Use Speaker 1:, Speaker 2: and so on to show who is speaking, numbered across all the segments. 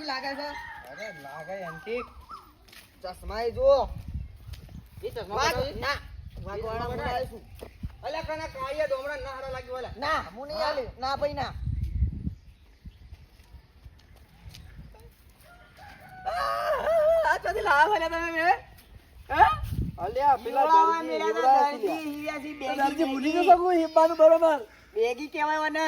Speaker 1: કેવી લાગે છે?
Speaker 2: અરે લાગે એન્ટિક ચશ્મા જો. એ ચશ્મા
Speaker 1: ના.
Speaker 2: ચશ્મા
Speaker 1: બનાવે છું.
Speaker 2: અલ્યા કના કાળિયા ડોમરા ના હારા લાગ્યો અલ્યા
Speaker 1: ના હું નહીં આલી ના ભાઈ ના.
Speaker 3: આ ચોથી લાવા તમે મેં?
Speaker 2: અલ્યા પેલા
Speaker 1: બેગી,
Speaker 3: ભૂલી
Speaker 1: બેગી.
Speaker 3: શકું હિબ્બાનું બરોબર.
Speaker 1: બેગી કહેવાય મને.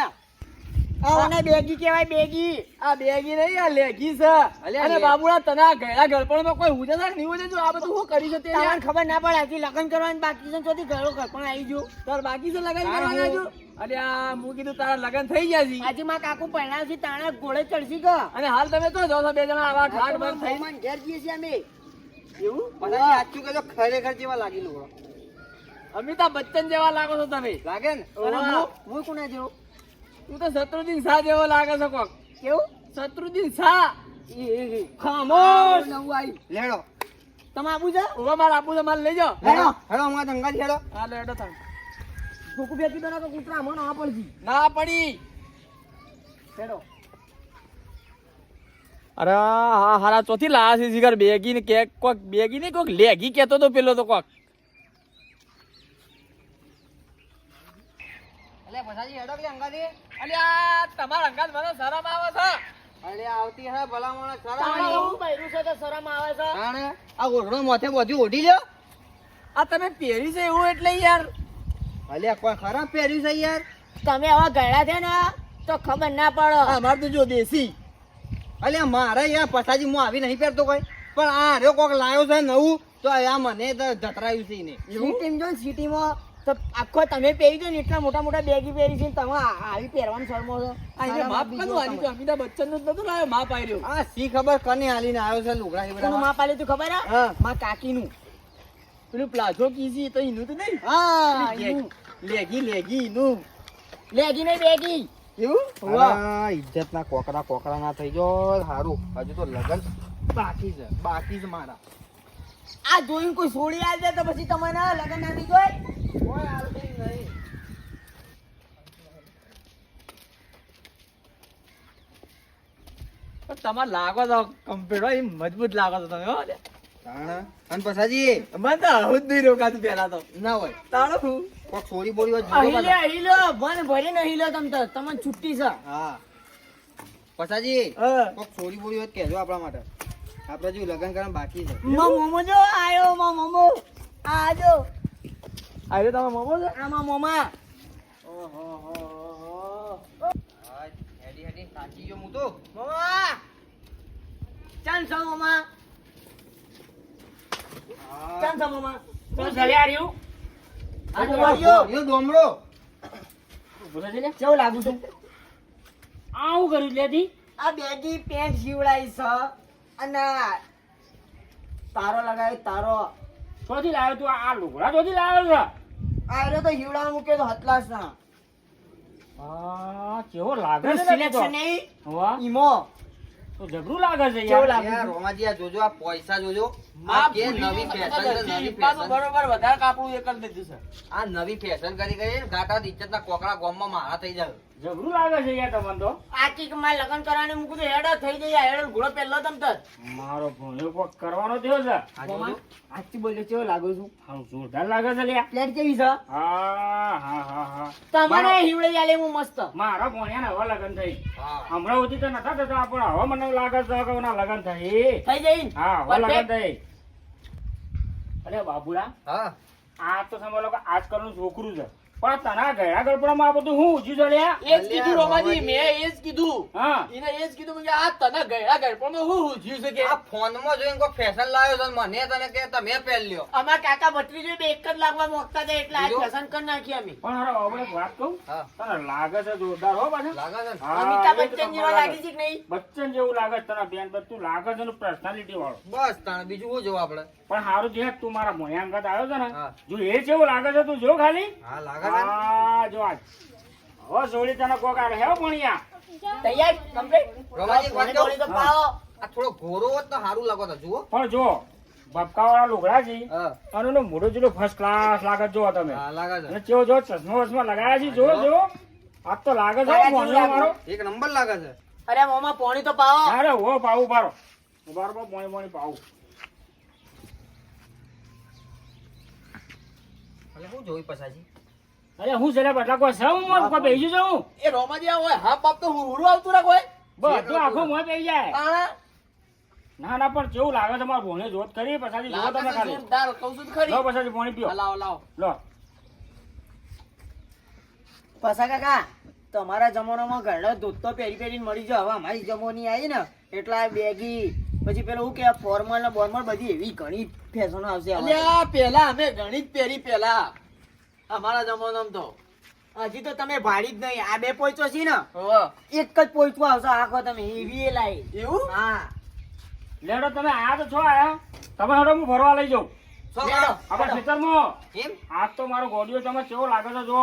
Speaker 1: આ બેગી કહેવાય બેગી.
Speaker 3: આ બેગી નહીં આ લેગી છે. અને બાબુડા તને આ ગયડા ગળપણમાં કોઈ હુજે છે નહીં હુજે? જો આ બધું હું કરી છે તે
Speaker 1: ખબર ના પડે હજી લગ્ન કરવાનું બાકી છે ચોથી ઘરો ઘર આવી ગયું.
Speaker 3: તાર બાકી છે લગન કરવાના જો અરે આ હું કીધું તારા લગન થઈ ગયા છે.
Speaker 1: આજે માં કાકુ પહેણાવ છે તાણા ઘોડે ચડશી ગયો
Speaker 3: અને હાલ તમે તો જો છો બે જણા આવા ઠાઠ બંધ થઈ
Speaker 1: મોહમ્મદ ઘેર જઈએ છીએ અમે.
Speaker 3: એવું?
Speaker 2: મને સાચું કહેજો ખરેખર જેવા લાગેલું
Speaker 3: અમિતાભ બચ્ચન જેવા લાગો છો તમે.
Speaker 2: લાગે ને?
Speaker 1: હું- કોને કોના જેવો?
Speaker 3: તું તો શત્રુદીન શાહ જેવો લાગે છે કોક.
Speaker 1: કેવું?
Speaker 3: શત્રુદીન શાહ.
Speaker 1: ખામોશ. નવું આવી
Speaker 2: લેડો.
Speaker 1: તમે આપું છે?
Speaker 3: ઓવા મારે આપું છે મારે લઈ જાઓ.
Speaker 2: હેડો હેડો હું ધંગા હેડો
Speaker 3: હા લેડો તમે.
Speaker 1: ભૂખ બેસી તો કૂતરા મને આ પડશે
Speaker 3: ના પડી.
Speaker 1: હેડો.
Speaker 3: અરે હા હારા ચોથી લાસી છે જીગર બેગી ને કેક કોક બેગી ને કોક લેગી કેતો તો પેલો તો કોક.
Speaker 2: અલ્યા પછાજી હેડો કે
Speaker 3: અલ્યા તમારા અંગાત મને શરમ આવે છે.
Speaker 2: અરે આવતી હે
Speaker 1: તાણે
Speaker 2: સરા
Speaker 1: એવું બૈરું છે તો શરમ આવે છે?
Speaker 2: તાણે? આ ઓઢણો માથે બધું ઓઢી લ્યો.
Speaker 3: આ તમે પહેર્યું છે એવું એટલે યાર.
Speaker 2: અલ્યા કોઈ ખરાબ પહેર્યું છે યાર?
Speaker 1: તમે આવા ગયા છે ને તો ખબર ના પડે.
Speaker 3: અમાર તો જો દેશી.
Speaker 2: અલ્યા મારે યાર પછાજી હું આવી નહીં પહેરતો કોઈ. પણ આ રહ્યો કોક લાયો છે નવું તો આ મને તો જતરાયું છે એવું
Speaker 1: સિટી જો સિટીમાં તો આખો તમે પહેરી દો ને એટલા મોટા મોટા બેગી પહેરી છે ને તમે આવી પહેરવાનું શરમો છો.
Speaker 3: આ એને માપ કનું આલી તો અમિતાભ બચ્ચનનું નતું લાવ્યો માપ આર્યો
Speaker 2: હા સી ખબર કને હાલીને આવ્યો છે લુગડા એ બધા
Speaker 1: માપ આલ્યું તું ખબર? હા. મા કાકી નું
Speaker 3: પેલું પ્લાઝો કીધી તો એનું તો નહીં?
Speaker 1: હા
Speaker 3: લેગી લેગી એનું.
Speaker 1: લેગી નહીં બેગી.
Speaker 3: એવું?
Speaker 2: વાહ. ઇજ્જત ના કોકરા કોકરા ના થઈ જો સારું હજુ તો લગન બાકી છે. બાકી છે મારા.
Speaker 1: આ જોઈને કોઈ છોડી આવી જાય તો પછી તમને લગન ના થઈ જાય?
Speaker 3: તમારે લાગો તો કમ્પ્લીટ મજબૂત લાગો છો તમે હો લે.
Speaker 2: તાણે. અને પછાજી
Speaker 3: મને તો આવું જ નહીં રોકાતું પેલા તો.
Speaker 2: ના હોય.
Speaker 3: તાળો હું?
Speaker 2: કોક સોરી બોલી હોય જુઓ
Speaker 1: હિલો
Speaker 2: પાછા.
Speaker 1: ભરી ને હિલો તમ તો. તમને છુટ્ટી છે.
Speaker 2: હા. પછાજી
Speaker 3: હા.
Speaker 2: કોક સોરી બોલી હોય કહેજો આપણા માટે. આપણે જો લગન કરવા બાકી છે.
Speaker 1: મા મોમો જો આયો મા મોમો. આ જો.
Speaker 3: આજે તમે મોમો છે
Speaker 1: આ મા મોમા કેવું લાગુ છું
Speaker 3: આવું કર્યું લેતી
Speaker 1: આ બેગી પેન્ટ સીવડાઈ છે અને તારો લગાવ્યો તારો
Speaker 3: ચોથી લાવ્યો તું આ લુગડા ચોથી લાવ્યો છે
Speaker 1: આ રહ્યો તો હીવડા મૂકે તો હતલાસ ના
Speaker 3: આ કેવો લાગે છે
Speaker 1: સિલેક્શન નહીં
Speaker 3: વાહ.
Speaker 1: ઈમો.
Speaker 3: તો જબરું લાગે છે
Speaker 1: કેવું
Speaker 3: યાર.
Speaker 1: લાગે?
Speaker 2: યાર, રોમાજી આ જોજો આ પૈસા જોજો. આ કે નવી ફેશન છે નવી ફેશન
Speaker 3: બરોબર વધારે કાપડું એક જ દીધું છે.
Speaker 2: આ નવી ફેશન કરી ગઈ ગાટા ઇજ્જતના કોકડા ગોમમાં મારા થઈ જાય.
Speaker 3: જબરું લાગે છે યાર તમને તો.
Speaker 1: આ કીકમાં લગન કરવાની મૂકું તો હેડો થઈ જાય હેડો ઘોડો પહેલો તમ તર
Speaker 3: મારો ભણ્યો કોક કરવાનો થયો છે?
Speaker 1: આજથી બોલ્યો કેવો લાગો છું?
Speaker 3: આમ જોરદાર લાગે છે લ્યા.
Speaker 1: પ્લેટ કેવી છે?
Speaker 3: હા હા હા હા.
Speaker 1: તમારે હિવડે આલે હું મસ્ત.
Speaker 3: મારા ભણ્યા હવા લગન થઈ.
Speaker 2: હા.
Speaker 3: હમણાં સુધી તો નતા થતા પણ હવે મને લાગે છે કે ના લગન થઈ.
Speaker 1: થઈ જઈ?
Speaker 3: હા હવે લગન. થઈ. અરે બાબુડા
Speaker 2: હા.
Speaker 3: આ તો સમજો કે આજકાલનું છોકરું છે. પણ તારા ગયા ગળપડામાં આ બધું હું ઉજી જડ્યા
Speaker 1: એ જ કીધું રોમાજી મેં એ જ કીધું.
Speaker 3: હા.
Speaker 1: એને એ જ કીધું કે આ તને ગયડા ગળપણમાં હું હુજ્યું છે કે?
Speaker 2: આ ફોનમાં જોઈને કોઈ ફેશન લાવ્યો છે મને તને કે તમે પહેર લ્યો.
Speaker 1: અમાર કાકા બટરી બે એક જ લાગવા મોકતા હતા એટલે આ ફેશન કરી નાખી અમે.
Speaker 3: પણ હવે આપણે વાત કહું? તને લાગે છે જોરદાર હો પાછા?
Speaker 2: લાગે છે
Speaker 1: અમિતાભ બચ્ચન જેવા
Speaker 3: લાગે.
Speaker 1: છે કે નહીં?
Speaker 3: બચ્ચન જેવું લાગે છે તને બેન તું લાગે છે ને પર્સનાલિટી વાળો.
Speaker 2: બસ તને બીજું શું જોવું આપણે?
Speaker 3: પણ સારું જે તું મારા મોયા અંગત આવ્યો છે ને. જો એ જેવું લાગે છે તું જો ખાલી.
Speaker 2: હા લાગે?
Speaker 3: હા જો આજ. હવે તને કોક આડે હે ભણ્યા?
Speaker 1: તૈયાર? કમ્પ્લીટ?
Speaker 2: રોમાજી, એક
Speaker 1: તો પાવો
Speaker 2: આ થોડો ઘોરો તો સારું લાગો તો જુઓ.
Speaker 3: પણ જો બબકા વાળા લુગડા છે
Speaker 2: હા.
Speaker 3: અને એનું મોઢું જેટલું ફર્સ્ટ ક્લાસ લાગે જો તમે.
Speaker 2: હા લાગે છે
Speaker 3: અને કેવો જો ચશ્મા વસમા લગાયા છે જો. જો આ તો લાગે છે
Speaker 1: લાગે.
Speaker 3: મારો.
Speaker 2: એક નંબર લાગે છે.
Speaker 1: અરે મોમાં પોણી તો પાવો.
Speaker 4: અરે હો પાવું બારો બારો બા પોણી પોણી પાવું.
Speaker 2: એટલે શું જોઈ પછાજી?
Speaker 4: અરે હું જરા બટલા કોઈ સૌ મોં કોઈ બેસી જાઉં?
Speaker 1: એ રોમાજી આ હોય હા બાપ તો હુરુ આવતું રાખો
Speaker 4: બસ તો આખો મોં બેસી જાય. ના ના પણ કેવું લાગે છે મારા ભોણે જોત કરી પછી જો તમે ખાલી.
Speaker 1: જોરદાર કહું છું ખરી.
Speaker 4: લો પછી ભોણી પીઓ.
Speaker 1: લાવો લાવો.
Speaker 4: લો.
Speaker 1: પસા કાકા તમારા જમાનામાં ઘરડો દૂધ તો પહેરી પહેરીને મળી જાય હવે અમારી જમવાની આવી ને એટલા બેગી. પછી પેલું હું કે ફોર્મલ ને બોર્મલ બધી એવી ઘણી ફેશનો આવશે
Speaker 2: પેલા અમે ઘણી જ પહેરી પેલા અમારા જમાનામાં તો.
Speaker 1: હજી તો તમે ભાડી જ નહીં. આ બે પોચો છે ને. એક જ પોચો આવશે. આખો તમે એવી એ લાઈ.
Speaker 2: એવું?
Speaker 1: હા.
Speaker 4: લેડો તમે આયા તો છો આયા? તમે હેડો હું ભરવા લઈ જાઉં? આપણા ખેતરમાં?
Speaker 2: એમ
Speaker 4: આજ તો મારો ગોડિયો તમે કેવો લાગે છે જો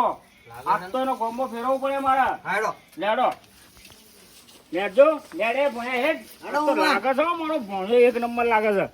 Speaker 4: આજ તો એનો ગોમો ફેરવવું પડે મારે.
Speaker 2: હાડો.
Speaker 4: લેડો. લેજો લેડે ભણે હેડ. લાગે છે મારો ભણ્યો એક નંબર લાગે છે.